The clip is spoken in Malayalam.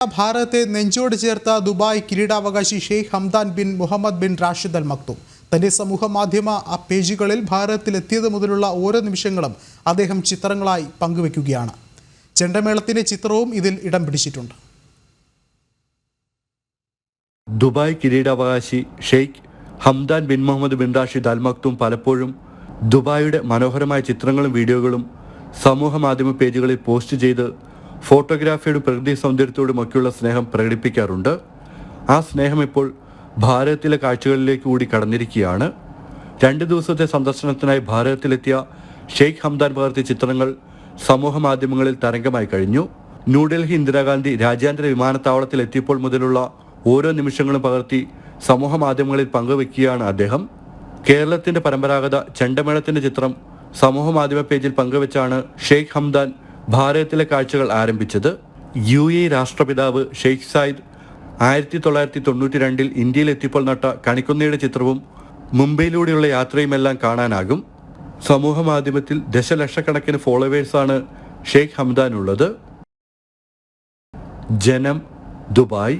ഭാരതത്തെ നെഞ്ചോട് ചേർത്ത ദുബായ് കിരീടാവകാശി Sheikh Hamdan bin Mohammed bin Rashid Al Maktoum തന്റെ സമൂഹ മാധ്യമ പേജുകളിൽ ഭാരതത്തിലെത്തിയത് മുതലുള്ള ഓരോ നിമിഷങ്ങളും അദ്ദേഹം ചിത്രങ്ങളായി പങ്കുവെക്കുകയാണ്. ചെണ്ടമേളത്തിന്റെ ചിത്രവും ഇതിൽ ഇടം പിടിച്ചിട്ടുണ്ട്. ദുബായ് കിരീടാവകാശി Sheikh Hamdan bin Mohammed bin Rashid Al Maktoum പലപ്പോഴും ദുബായിയുടെ മനോഹരമായ ചിത്രങ്ങളും വീഡിയോകളും സമൂഹ മാധ്യമ പേജുകളിൽ പോസ്റ്റ് ചെയ്ത് ഫോട്ടോഗ്രാഫിയുടെ പ്രകൃതി സൗന്ദര്യത്തോടുമൊക്കെയുള്ള സ്നേഹം പ്രകടിപ്പിക്കാറുണ്ട്. ആ സ്നേഹം ഇപ്പോൾ ഭാരതത്തിലെ കാഴ്ചകളിലേക്ക് കൂടി കടന്നിരിക്കുകയാണ്. രണ്ട് ദിവസത്തെ സന്ദർശനത്തിനായി ഭാരതത്തിലെത്തിയ ഷെയ്ഖ് ഹംദാൻ പകർത്തിയ ചിത്രങ്ങൾ സമൂഹ മാധ്യമങ്ങളിൽ തരംഗമായി കഴിഞ്ഞു. ന്യൂഡൽഹി ഇന്ദിരാഗാന്ധി രാജ്യാന്തര വിമാനത്താവളത്തിൽ എത്തിയപ്പോൾ മുതലുള്ള ഓരോ നിമിഷങ്ങളും പകർത്തി സമൂഹ മാധ്യമങ്ങളിൽ പങ്കുവെക്കുകയാണ് അദ്ദേഹം. കേരളത്തിന്റെ പരമ്പരാഗത ചെണ്ടമേളത്തിന്റെ ചിത്രം സമൂഹ മാധ്യമ പേജിൽ പങ്കുവെച്ചാണ് ഷെയ്ഖ് ഹംദാൻ ഭാരതത്തിലെ കാഴ്ചകൾ ആരംഭിച്ചത് യു എ രാഷ്ട്രപിതാവ് ഷെയ്ഖ് സായിദ്. ആയിരത്തി തൊള്ളായിരത്തി തൊണ്ണൂറ്റി രണ്ടിൽ ഇന്ത്യയിൽ എത്തിയപ്പോൾ നട്ട കണിക്കുന്നയുടെ ചിത്രവും മുംബൈയിലൂടെയുള്ള യാത്രയുമെല്ലാം കാണാനാകും. സമൂഹ മാധ്യമത്തിൽ ദശലക്ഷക്കണക്കിന് ഫോളോവേഴ്സാണ് ഷെയ്ഖ് ഹംദാനുള്ളത് ജനം ദുബായ്.